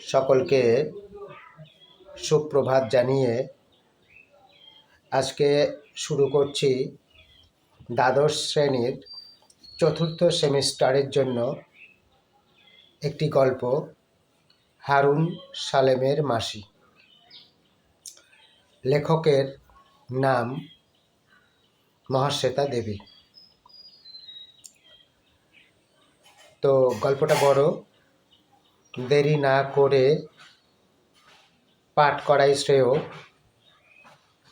সকলকে সুপ্রভাত জানিয়ে আজকে শুরু করছি দ্বাদশ শ্রেণির চতুর্থ সেমিস্টারের জন্য একটি গল্প, হারুন সালেমের মাসি। লেখকের নাম মহাশ্বেতা দেবী। তো গল্পটা বড়। দেরি না করে পাঠ করাই শ্রেয়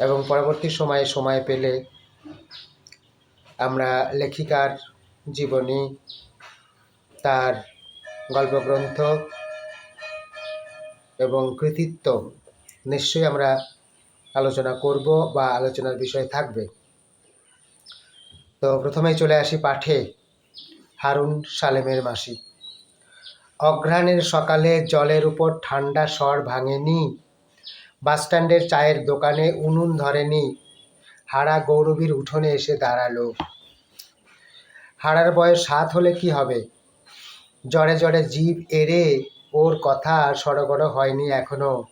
এবং পরবর্তী সময়ে সময় পেলে আমরা লেখিকার জীবনী, তার গল্পগ্রন্থ এবং কৃতিত্ব নিশ্চয়ই আমরা আলোচনা করব বা আলোচনার বিষয় থাকবে। তো প্রথমেই চলে আসি পাঠে হারুন সালেমের মাসি অঘ্রাণের সকালে জলের উপর ঠান্ডা স্বর ভাঙেনি। বাসস্ট্যান্ডের চায়ের দোকানে উনুন ধরেনি। হাড়া গৌরবীর উঠোনে এসে দাঁড়াল। হাড়ার বয়স সাত হলে কি হবে? জড়ে জড়ে জীব এড়ে ওর কথা সড়গড় হয়নি এখনও।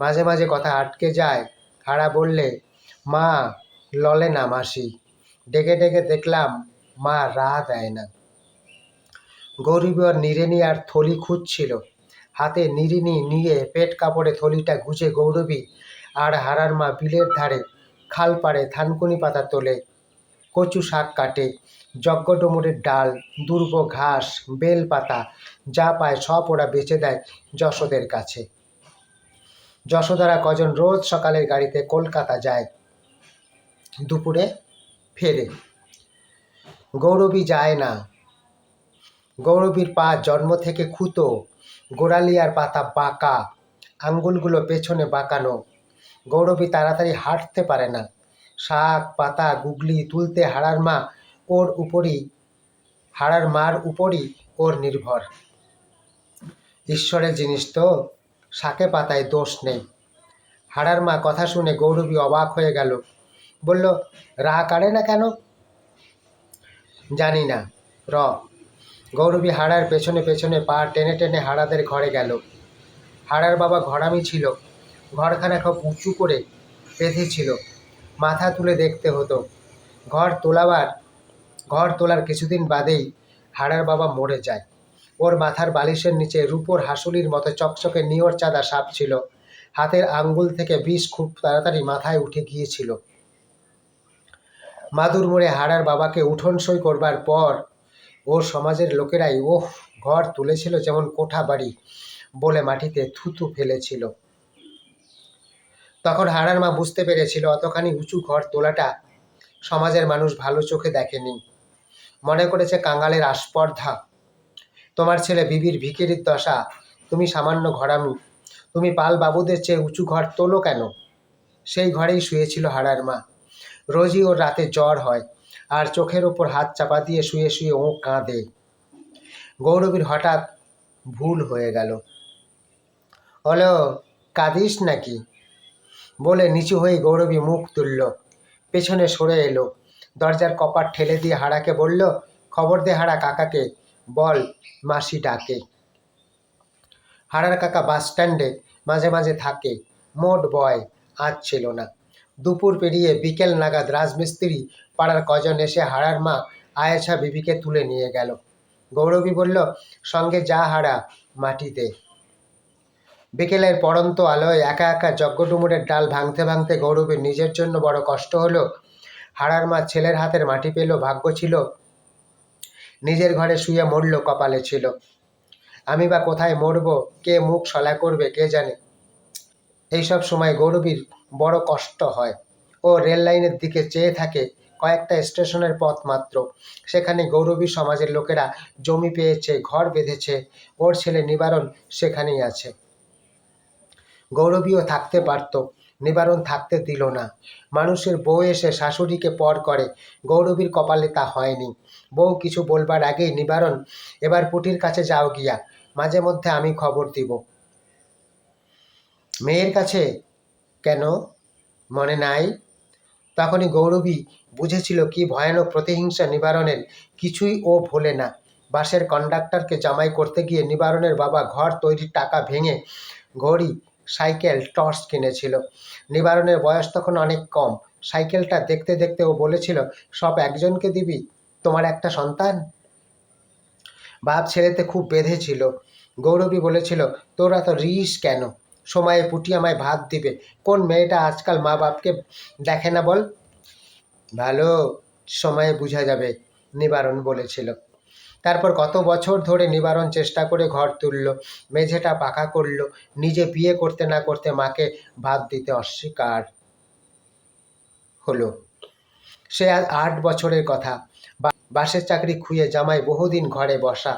মাঝে মাঝে কথা আটকে যায়। হাড়া বললে, মা, ললে না মাসি। ডেকে ডেকে দেখলাম, মা রা দেয় না। গৌরী ওর নিরেনি আর থলি খুঁজছিল। হাতে নিরিনি নিয়ে পেট কাপড়ে থলিটা গুজে গৌরবী আর হারার মা বিলের ধারে খাল পাড়ে থানকুনি পাতা তোলে। কচু শাক কাটে যজ্ঞ ডুমুরের ডাল, দুর্ব ঘাস, বেল পাতা, যা পায় সব ওরা বেচে দেয় যশোদের কাছে। যশোদারা কজন রোজ সকালের গাড়িতে কলকাতা যায়, দুপুরে ফেরে। গৌরবী যায় না। গৌরবীর পা জন্ম থেকে খুতো, গোড়ালিয়ার পাতা বাঁকা, আঙ্গুলগুলো পেছনে বাঁকানো। গৌরবী তাড়াতাড়ি হাঁটতে পারে না। শাক, পাতা, গুগলি তুলতে হাড়ার মা ওর উপরই, হাড়ার মার উপরই ওর নির্ভর। ঈশ্বরের জিনিস তো, শাকে পাতায় দোষ নেই। হাড়ার মা কথা শুনে গৌরবী অবাক হয়ে গেল। বলল রা কাড়ে না কেন? জানি না। র। গৌরবী হাড়ার পেছনে পেছনে পা টেনে টেনে হাড়াদের ঘরে গেল। হাড়ার বাবা ঘরামি ছিল। ঘরখানা খুব উঁচু করে বেঁধেছিল। মাথা তুলে দেখতে হতো। ঘর তোলাবার, ঘর তোলার কিছুদিন বাদেই হাড়ার বাবা মরে যায়। ওর মাথার বালিশের নিচে রূপোর হাসুলির মতো চকচকে নিয়র চাঁদা সাপ ছিল। হাতের আঙ্গুল থেকে বিষ খুব তাড়াতাড়ি মাথায় উঠে গিয়েছিল। মাদুর মোড়ে হাড়ার বাবাকে উঠোন সই করবার পর ওর সমাজের লোকেরাই, ওহ, ঘর তুলেছিল যেমন কোঠা বাড়ি বলে মাটিতে থুতু ফেলেছিল। তখন হারার মা বুঝতে পেরেছিল অতখানি উঁচু ঘর তোলাটা সমাজের মানুষ ভালো চোখে দেখেনি। মনে করেছে কাঙালের আস্পর্ধা। তোমার ছেলে বিবির ভিকিরির দশা, তুমি সামান্য ঘরামি, তুমি পাল বাবুদের চেয়ে উঁচু ঘর তোলো কেন? সেই ঘরেই শুয়েছিল হাড়ার মা। রোজই ওর রাতে জ্বর হয়। আর চোখের ওপর হাত চাপা দিয়ে শুয়ে শুয়ে ও কাঁদে। গৌরবীর হঠাৎ ভুল হয়ে গেল। হলো, কাঁদিস নাকি? বলে নিচু হয়ে গৌরবী মুখ তুলল। পেছনে সরে এলো। দরজার কপাট ঠেলে দিয়ে হাড়াকে বলল, খবর দে হাড়া কাকাকে, বল মাসি ডাকে। হাড়ার কাকা বাস স্ট্যান্ডে মাঝে মাঝে থাকে। মোট বয়, আজ ছিল না। দুপুর পেরিয়ে বিকেল নাগাদ রাজমিস্ত্রি পাড়ার কজন এসে হাড়ার মা আয়েশা বিবিকে তুলে নিয়ে গেল। গৌরবী বলল, সঙ্গে যা হাড়া মাটিতে বিকেলের পড়ন্ত আলোয় একা একা যজ্ঞডুমুরের ডাল ভাঙতে ভাঙতে গৌরবীর নিজের জন্য বড় কষ্ট হলো। হাড়ার মা ছেলের হাতের মাটি পেল, ভাগ্য ছিল। নিজের ঘরে শুয়ে মরল কপালে ছিল। আমি বা কোথায় মরবো? কে মুখ সলা করবে? কে জানে? এইসব সময় গৌরবীর বড় কষ্ট হয় ও রেল লাইনের দিকে চেয়ে থাকে কয়েকটা স্টেশনের পথ মাত্র। সেখানে গৌরবী সমাজের লোকেরা জমি পেয়েছে, ঘর বেঁধেছে, ওর ছেলে নিবারণ সেখানেই আছে। গৌরবীও থাকতে পারত, নিবারণ থাকতে দিল না। মানুষের বউ এসে শাশুড়িকে পর করে, গৌরবীর কপালে তা হয়নি। বউ কিছু বলবার আগেই নিবারণ, এবার পুটির কাছে যাও গিয়া, মাঝে মধ্যে আমি খবর দিব। মেয়ের কাছে কেন? মনে নাই? তখনই গৌরবী বুঝেছিল কি ভয়ানক প্রতিহিংসা নিবারণের কিছুই ও ভোলে না। বাসের কন্ডাক্টরকে জামাই করতে গিয়ে নিবারণের বাবা ঘর তৈরির টাকা ভেঙে ঘড়ি, সাইকেল, টর্চ কিনেছিল। নিবারণের বয়স তখন অনেক কম। সাইকেলটা দেখতে দেখতে ও বলেছিল, সব একজনকে দিবি? তোমার একটা সন্তান? বাপ ছেলেতে খুব বেঁধেছিল গৌরবী বলেছিল, তোরা তো রিস কেন? সময়ে পুটি আমায় ভাত দিবে। কোন মেয়েটা আজকাল মা বাপকে দেখে না বল? ভালো সময়ে বোঝা যাবে, নিবারণ বলেছিল। তারপর কত বছর ধরে নিবারণ চেষ্টা করে ঘর তুলল, মেঝেটা পাকা করল, নিজে বিয়ে করতে না করতে মাকে ভাত দিতে অস্বীকার হলো। সে আট বছরের কথা। বাসের চাকরি খুঁয়ে জামাই বহুদিন ঘরে বসা।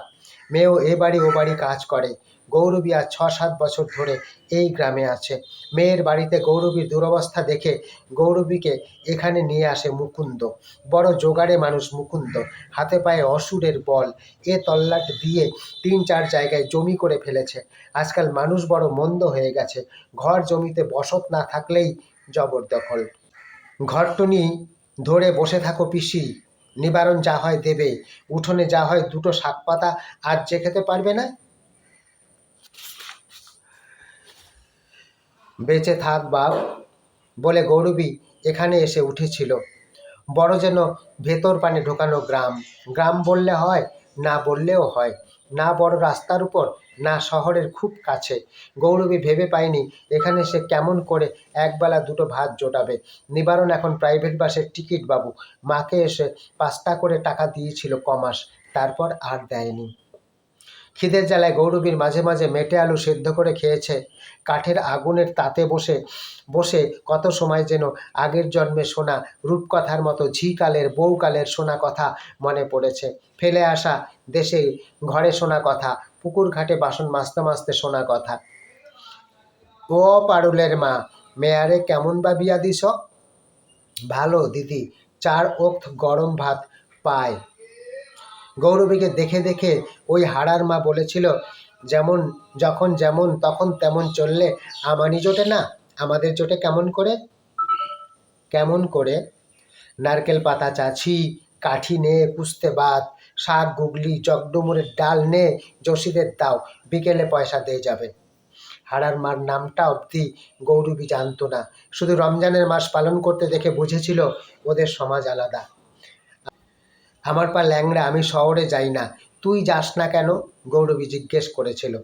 মেয়েও এ বাড়ি ও বাড়ি কাজ করে। গৌরবী আজ ছ সাত বছর ধরে এই গ্রামে আছে। মেয়ের বাড়িতে গৌরবীর দুরবস্থা দেখে গৌরবীকে এখানে নিয়ে আসে মুকুন্দ। বড় জোগাড়ে মানুষ মুকুন্দ। হাতে পায়ে অসুরের বল। এ তল্লাট দিয়ে তিন চার জায়গায় জমি করে ফেলেছে। আজকাল মানুষ বড় মন্দ হয়ে গেছে। ঘর জমিতে বসত না থাকলেই জবরদখল। ঘরটুনি ধরে বসে থাকো পিসি। নিবারণ যা হয় দেবে, উঠোনে যা হয় দুটো শাক পাতা আজ যে খেতে পারবে না? বেঁচে থাক বাপ, বলে গৌরবী এখানে এসে উঠেছিল। বড় যেন ভেতর পানে ঢোকানো গ্রাম। গ্রাম বললে হয়, না বললেও হয়। না বড় রাস্তার উপর না শহরের খুব কাছে। গৌরবী ভেবে পায়নি এখানে সে কেমন করে একবেলা দুটো ভাত জোটাবে। নিবারণ এখন প্রাইভেট বাসের টিকিট বাবু। মাকে এসে পাঁচটা করে টাকা দিয়েছিল কমাস, তারপর আর দেয়নি। খিদের জ্বালায় গৌরবীর মাঝে মাঝে মেটে আলু সেদ্ধ করে খেয়েছে। কাঠের আগুনের তাতে বসে বসে কত সময় যেন আগের জন্মে শোনা রূপকথার মতো ঝিকালের, বউকালের শোনা কথা মনে পড়েছে। ফেলে আসা দেশে ঘরে শোনা কথা পুকুর ঘাটে বাসন মাজতে মাজতে শোনা কথা। ও পারুলের মা, মেয়ারে কেমন বা বিয়া দিস ভালো, দিদি, চার ওক্ত গরম ভাত পায়। গৌরবীকে দেখে দেখে ওই হাড়ার মা বলেছিল, যেমন, যখন যেমন, তখন তেমন চললে আমানি জোটে না? আমাদের জোটে কেমন করে? কেমন করে? নারকেল পাতা চাছি, কাঠি নে কুস্তে বাদ শাক গুগলি জগডুমুরের ডাল নে জসিদের দাও, বিকেলে পয়সা দিয়ে যাবে। হাড়ার মার নামটা অবধি গৌরবী জানতো না। শুধু রমজানের মাস পালন করতে দেখে বুঝেছিল ওদের সমাজ আলাদা। আমার পা ল্যাংড়া, আমি শহরে যাই না। তুই যাস না কেন? গৌরবী জিজ্ঞেস করেছিল।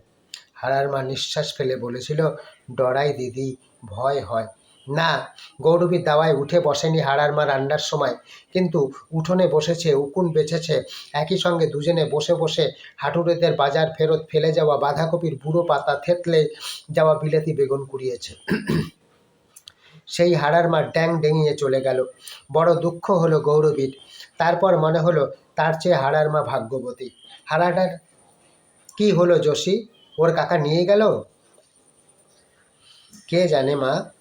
হারার মা নিঃশ্বাস ফেলে বলেছিল, ডরাই দিদি, ভয় হয়। না, গৌরবী দাওয়ায় উঠে বসেনি হারার মা রান্নার সময়। কিন্তু উঠোনে বসেছে, উকুন বেছেছে, একই সঙ্গে দুজনে বসে বসে হাঁটুরেদের বাজার ফেরত ফেলে যাওয়া বাঁধাকপির বুড়ো পাতা থেতলে যাওয়া বিলেতি বেগুন কুড়িয়েছে। সেই হাড়ার মা ড্যাং ডেঙিয়ে চলে গেল। বড় দুঃখ হলো গৌরবীর। তারপর মনে হলো, তার চেয়ে হাড়ার মা ভাগ্যবতী। হারাটার কি হলো, যোশী? ওর কাকা নিয়ে গেল? কে জানে মা?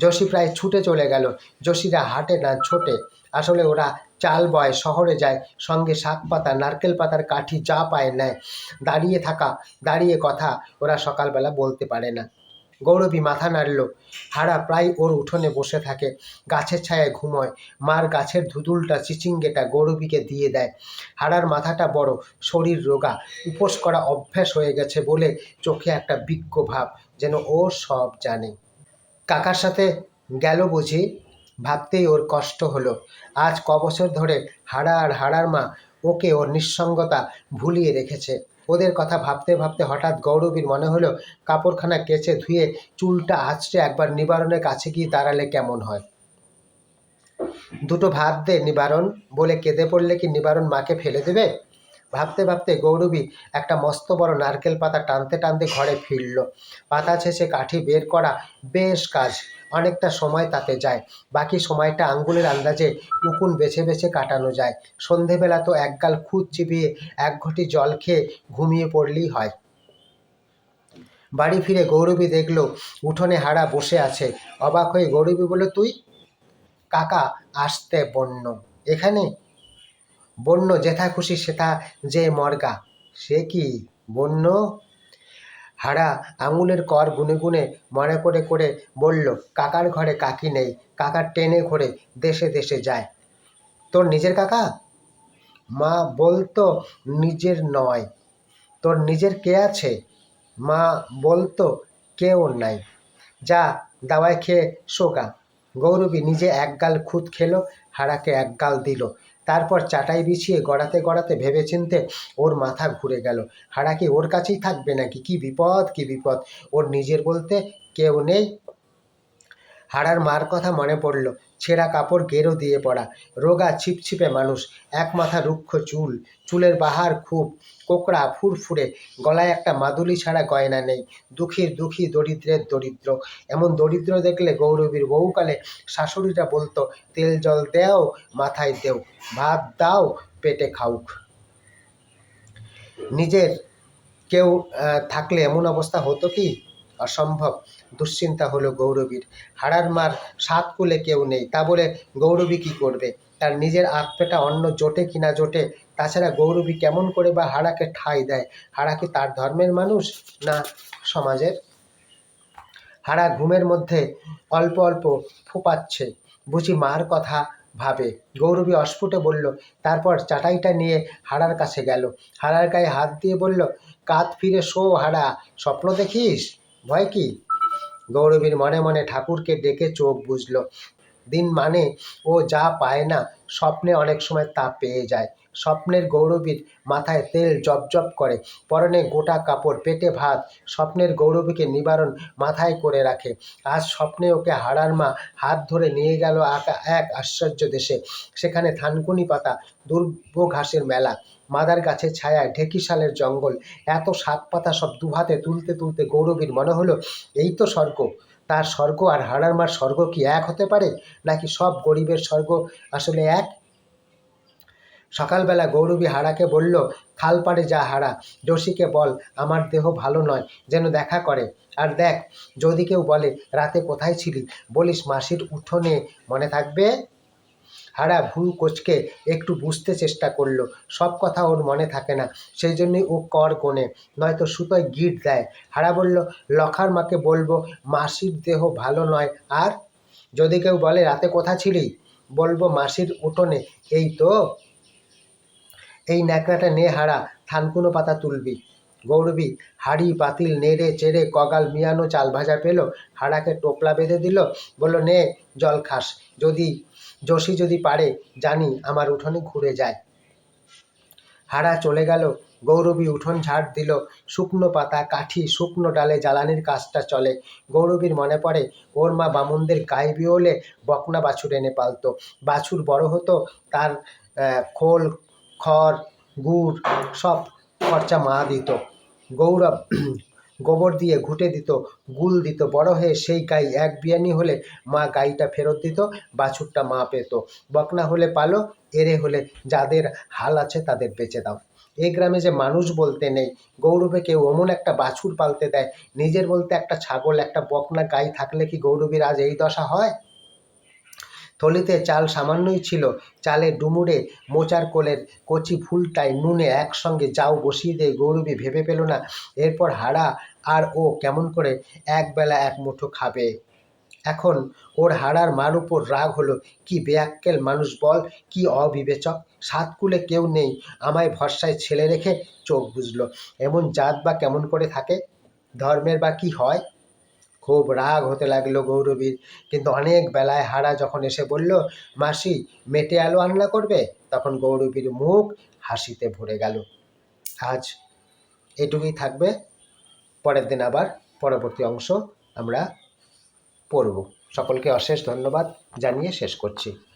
যোশী প্রায় ছুটে চলে গেল। যোশীরা হাটে না, ছোটে। আসলে ওরা চাল বয় শহরে যায়, সঙ্গে শাক পাতা, নারকেল পাতার কাঠি যা পায় নেয়। দাঁড়িয়ে থাকা, দাঁড়িয়ে কথা ওরা সকালবেলা বলতে পারে না। গৌরবী মাথা নাড়ল। হাড়া প্রায় ওর উঠোনে বসে থাকে, গাছের ছায়ায় ঘুমোয়। মার গাছের ধুদুলটা চিচিঙ্গেটা গৌরবীকে দিয়ে দেয়। হাড়ার মাথাটা বড়, শরীর রোগা, উপোস করা অভ্যাস হয়ে গেছে বলে চোখে একটা বিজ্ঞ ভাব, যেন ও সব জানে। কাকার সাথে গেল বুঝি। ভাবতেই ওর কষ্ট হলো। আজ ক বছর ধরে হাড়া আর হাড়ার মা ওকে ওর নিঃসঙ্গতা ভুলিয়ে রেখেছে। ওদের কথা ভাবতে ভাবতে হঠাৎ গৌরবীর মনে হলো, কাপড়খানা কেচে ধুয়ে চুলটা আঁচড়ে একবার নিবারণের কাছে গিয়ে দাঁড়ালে কেমন হয়? দুটো ভাত দে নিবারণ বলে কেঁদে পড়লে কি নিবারণ মাকে ফেলে দেবে? ভাবতে ভাবতে গৌরবী একটা মস্ত বড় নারকেল পাতা টানতে টানতে ঘরে ফিরল। পাতা ছেঁচে কাঠি বের করা বেশ কাজ, অনেকটা সময় তাতে যায়। বাকি সময়টা আঙ্গুলের আন্দাজে উকুন বেছে বেছে কাটানো যায়। সন্ধেবেলা তো একগাল খুদ চিবিয়ে এক ঘটি জল খেয়ে ঘুমিয়ে পড়লেই হয়। বাড়ি ফিরে গৌরবী দেখল, উঠোনে হাড়া বসে আছে। অবাক হয়ে গৌরবী বলল, তুই? কাকা, আসতে বন্য। এখানে? বন্য যেথা খুশি সেথা যে মর্গা। সে কি বন্য? হাড়া আঙুলের কর গুনে গুনে মনে করে করে বলল, কাকার ঘরে কাকি নেই, কাকার টেনে ঘরে দেশে দেশে যায়। তোর নিজের কাকা? মা বলতো নিজের নয়। তোর নিজের কে আছে? মা বলতো কেউ নাই। যা, দাওয়ায় খেয়ে শোকা গৌরবী নিজে এক গাল খুদ খেলো, হারাকে এক গাল দিল। তারপর চাটাই বিছিয়ে গড়াতে গড়াতে ভেবেচিন্তে ওর মাথা ঘুরে গেল। হারা কি ওর কাছেই থাকবে নাকি? কি বিপদ কি বিপদ? ওর নিজের বলতে কেউ নেই। হাড়ার মার কথা মনে পড়ল। ছেঁড়া কাপড় গেরো দিয়ে পড়া। রোগা ছিপছিপে মানুষ। এক মাথা রুক্ষ চুল। চুলের বাহার খুব। কোকড়া ফুরফুরে। গলায় একটা মাদুলি ছাড়া গয়না নেই। দুঃখীর দুঃখী, দরিদ্রের দরিদ্র। এমন দরিদ্র দেখলে গৌরবীর বহুকালে শাশুড়িটা বলতো, তেল জল দেও, মাথায় দেও, ভাত দাও, পেটে খাউক। নিজের কেউ থাকলে এমন অবস্থা হতো কি? অসম্ভব। দুশ্চিন্তা হলো গৌরবীর। হাড়ার মার সাত কুলে কেউ নেই। তা বলে গৌরবী কি করবে? তার নিজের আত্মেটা অন্য জোটে কিনা জোটে? তাছাড়া গৌরবী কেমন করে বা হাড়াকে ঠাঁই দেয়? হাড়া কি তার ধর্মের মানুষ না সমাজের? হাড়া ঘুমের মধ্যে অল্প অল্প ফোপাচ্ছে। বুঝি মার কথা ভাবে। গৌরবী অস্ফুটে বলল, তারপর চাটাইটা নিয়ে হাড়ার কাছে গেল। হাড়ার গায়ে হাত দিয়ে বলল, কাত ফিরে শো হাড়া, স্বপ্ন দেখিস? ভয় কি? গৌরবীর মনে মনে ঠাকুরকে ডেকে চোখ বুঝল দিন মানে ও যা পায় না, স্বপ্নে অনেক সময় তা পেয়ে যায়। স্বপ্নের গৌরবীর মাথায় তেল জপজপ করে, পরনে গোটা কাপড়, পেটে ভাত। স্বপ্নের গৌরবীকে নিবারণ মাথায় করে রাখে। আজ স্বপ্নে ওকে হাড়ার মা হাত ধরে নিয়ে গেল এক আশ্চর্য দেশে। সেখানে থানকুনি পাতা দুর্ব ঘাসের মেলা। মাদার গাছের ছায়ায় ঢেকিশালের জঙ্গল, এত সাত পাতা সব দুহাতে তুলতে তুলতে গৌরবীর মনে হলো, এই তো স্বর্গ। তার স্বর্গ আর হাড়ার মার স্বর্গ কি এক হতে পারে? নাকি সব গরিবের স্বর্গ আসলে এক? সকালবেলা গৌরবী হাড়াকে বলল, খাল পাড়ে যা হাড়া জসিকে বল, আমার দেহ ভালো নয়, যেন দেখা করে। আর দেখ, যদি কেউ বলে, রাতে কোথায় ছিলি? বলিস মাসির উঠোনে মনে থাকবে? হাড়া ভুল কোচকে একটু বুঝতে চেষ্টা করল। সব কথা ওর মনে থাকে না, সেই জন্যই ও কর কোণে নয়তো সুতোয় গিট দেয়। হারা বলল, লখার মাকে বলব, মাসির দেহ ভালো নয়, আর? যদি কেউ বলে, রাতে কোথা ছিলি? বলব মাসির উঠোনে, এই তো। এই ন্যাকড়াটা নে হারা, থানকুনো পাতা তুলবি। গৌরবী, হাড়ি পাতিল নেড়ে, চেড়ে, কগাল, মিয়ানো চাল ভাজা পেল? হাড়াকে টোপলা বেঁধে দিল, বলল, নে, জল খাস, যদি যোশী যদি পারে, জানি আমার উঠোনে ঘুরে যায়। হাড়া চলে গেল, গৌরবী উঠোন ঝাড় দিল, শুকনো পাতা, কাঠি, শুকনো ডালে জ্বালানির কাজটা চলে। গৌরবীর মনে পড়ে, ওর মা বামুনদের গায়ে বিওলে বকনা বাছুর এনে পালতো। বাছুর বড় হতো, তার খোল, খড়, গুড় সব খরচা মা দিত। গৌরব গোবর দিয়ে ঘুটে দিত, গুল দিত, বড় হয়ে সেই গাই এক বিয়ানি হলে মা গাইটা ফেরত দিত, বাছুরটা মা পেত। বকনা হলে পালো, এরে হলে যাদের হাল আছে তাদের বেঁচে দাও। এই গ্রামে যে মানুষ বলতে নেই, গৌরবে কেউ অমন একটা বাছুর পালতে দেয়, নিজের বলতে একটা ছাগল, একটা বকনা গাই থাকলে কি গৌরবীর আজ এই দশা হয়? থলিতে চাল সামান্যই ছিল। চালে ডুমুরে মোচার কোলের কচি ফুলটাই নুনে একসঙ্গে যাও বসিয়ে দিয়ে গৌরবী, ভেবে পেল না। এরপর হাড়া আর ও কেমন করে একবেলা এক মুঠো খাবে। এখন ওর হাড়ার মার উপর রাগ হলো, কি বেয়াক্কেল মানুষ বল, কি অবিবেচক। সাত কুলে কেউ নেই, আমায় ভরসায় ছেলে রেখে চোখ বুঝলো এমন জাত বা কেমন করে থাকে? ধর্মের বা কি হয়? খুব রাগ হতে লাগল গৌরবীর। কিন্তু অনেক বেলায় হারা যখন এসে বলল, মাসি, মেটে আলো আন্না করবে? তখন গৌরবীর মুখ হাসিতে ভরে গেল। আজ এটুকুই থাকবে। পরের দিন আবার পরবর্তী অংশ আমরা পড়ব। সকলকে অশেষ ধন্যবাদ জানিয়ে শেষ করছি।